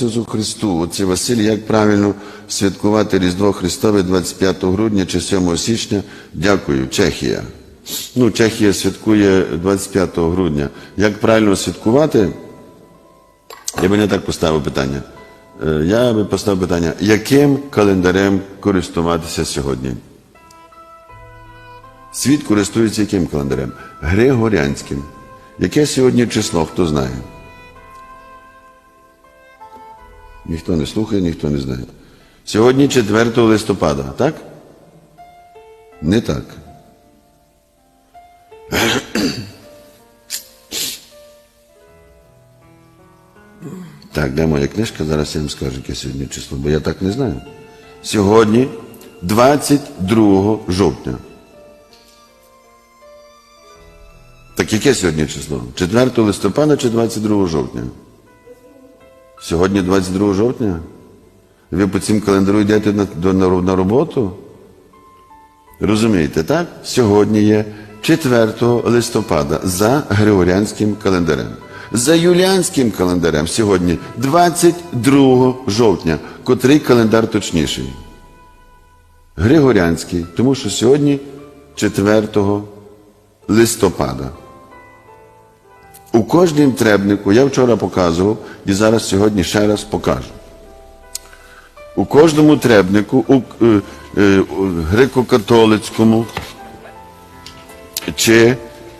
Ісусу Христу. Отце Василь, як правильно святкувати Різдво Христове 25 грудня чи 7 січня? Дякую, Чехія. Ну, Чехія святкує 25 грудня. Як правильно святкувати? Я би не так поставив питання. Е, Я би поставив питання, яким календарем користуватися сьогодні? Світ користується яким календарем? Григоріанським. Яке сьогодні число, хто знає? Ніхто не слухає, ніхто не знає. Сьогодні 4 листопада, так? Не так. Так, де моя книжка? Зараз я вам скажу, яке сьогодні число, бо я так не знаю. Сьогодні 22 жовтня. Так яке сьогодні число? 4 листопада чи 22 жовтня? Сьогодні 22 жовтня? Ви по цим календарю йдете на, на, на роботу? Розумієте, так? Сьогодні є 4 листопада за Григоріанським календарем. За юліанським календарем сьогодні 22 жовтня, котрий календар точніший. Григоріанський, тому що сьогодні 4 листопада. У кожнім требнику, я вчора показував і зараз сьогодні ще раз покажу. У кожному требнику, у, е, е, греко-католицькому, чи,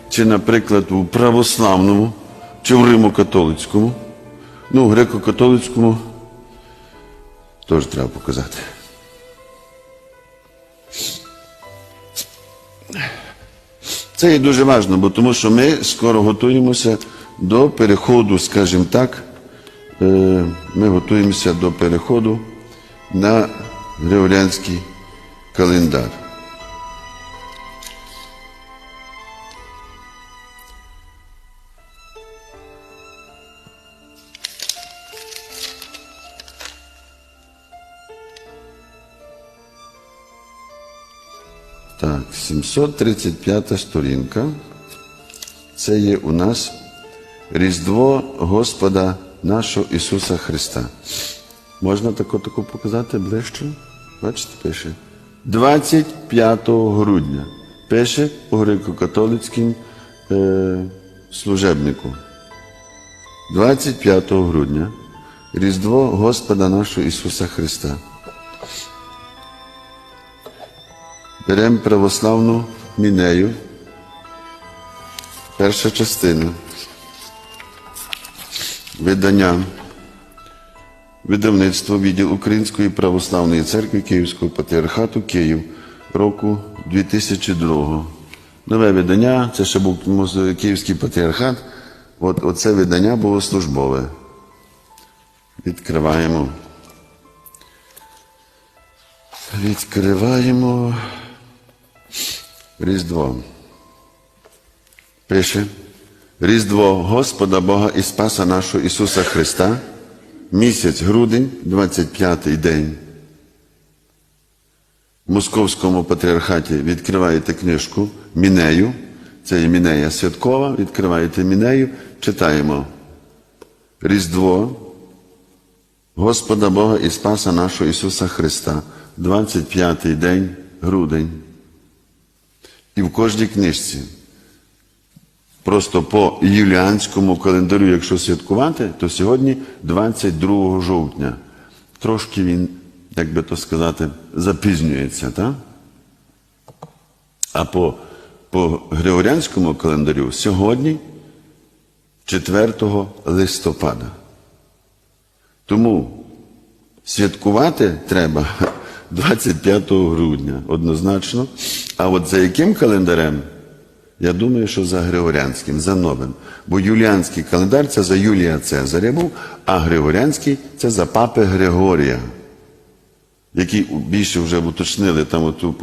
чи, наприклад, у православному, чи в римо-католицькому, ну, у греко-католицькому теж треба показати. Це є дуже важливо, бо тому що ми скоро готуємося до переходу, скажімо так, е, ми готуємося до переходу на Григоріанський календар. Так, 735 сторінка. Це є у нас Різдво Господа нашого Ісуса Христа. Можна таку таку показати ближче? Бачите, пише. 25 грудня. Пише у греко-католицькому е, служебнику. 25 грудня. Різдво Господа нашого Ісуса Христа. Беремо православну мінею. Перша частина. Видання. Видавництво відділ Української православної церкви Київського патріархату Київ року 2002. Нове видання, це ще був Київський патріархат. От, оце видання було службове. Відкриваємо. Відкриваємо Різдво. Пише Різдво Господа Бога і Спаса нашого Ісуса Христа. Місяць грудень, 25-й день. В Московському патріархаті відкриваєте книжку Мінею. Це є Мінея Святкова. Відкриваєте Мінею, читаємо. Різдво Господа Бога і Спаса нашого Ісуса Христа, 25-й день, грудень. І в кожній книжці, просто по юліанському календарю, якщо святкувати, то сьогодні 22 жовтня. Трошки він, як би то сказати, запізнюється, так? А по, по Григоріанському календарю сьогодні 4 листопада. Тому святкувати треба 25 грудня однозначно. А от за яким календарем? Я думаю, що за Григоріанським, за новим. Бо Юліанський календар це за Юлія Цезаря був, а Григоріанський це за папи Григорія, які більше вже уточнили там оту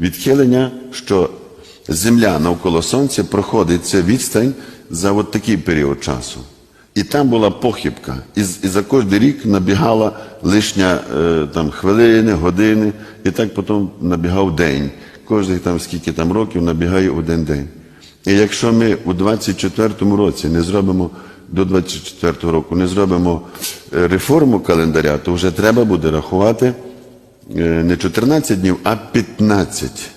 відхилення, що Земля навколо Сонця проходить ця відстань за от такий період часу. І там була похибка. І, і за кожен рік набігала лишня е, там, хвилини, години, і так потім набігав день. Кожних там скільки там років набігає один день. І якщо ми у 24-му році не зробимо до 24-го року не зробимо е, реформу календаря, то вже треба буде рахувати е, не 14 днів, а 15.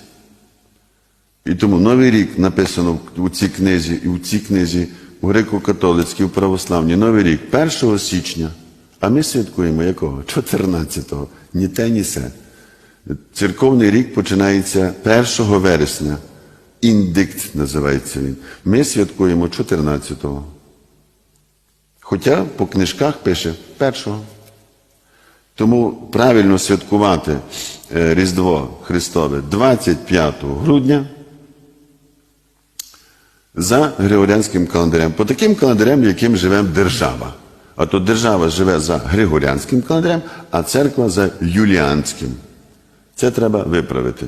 І тому Новий рік написано у цій книзі, і у цій книзі, у греко-католицькій, у православній, Новий рік 1 січня. А ми святкуємо якого? 14-го. Ні те, ні се. Церковний рік починається 1 вересня. Індикт називається він. Ми святкуємо 14-го. Хоча по книжках пише 1-го. Тому правильно святкувати е, Різдво Христове 25 грудня за Григоріанським календарем. По таким календарям, яким живе держава. А то держава живе за Григоріанським календарем, а церква за Юліанським. Це треба виправити.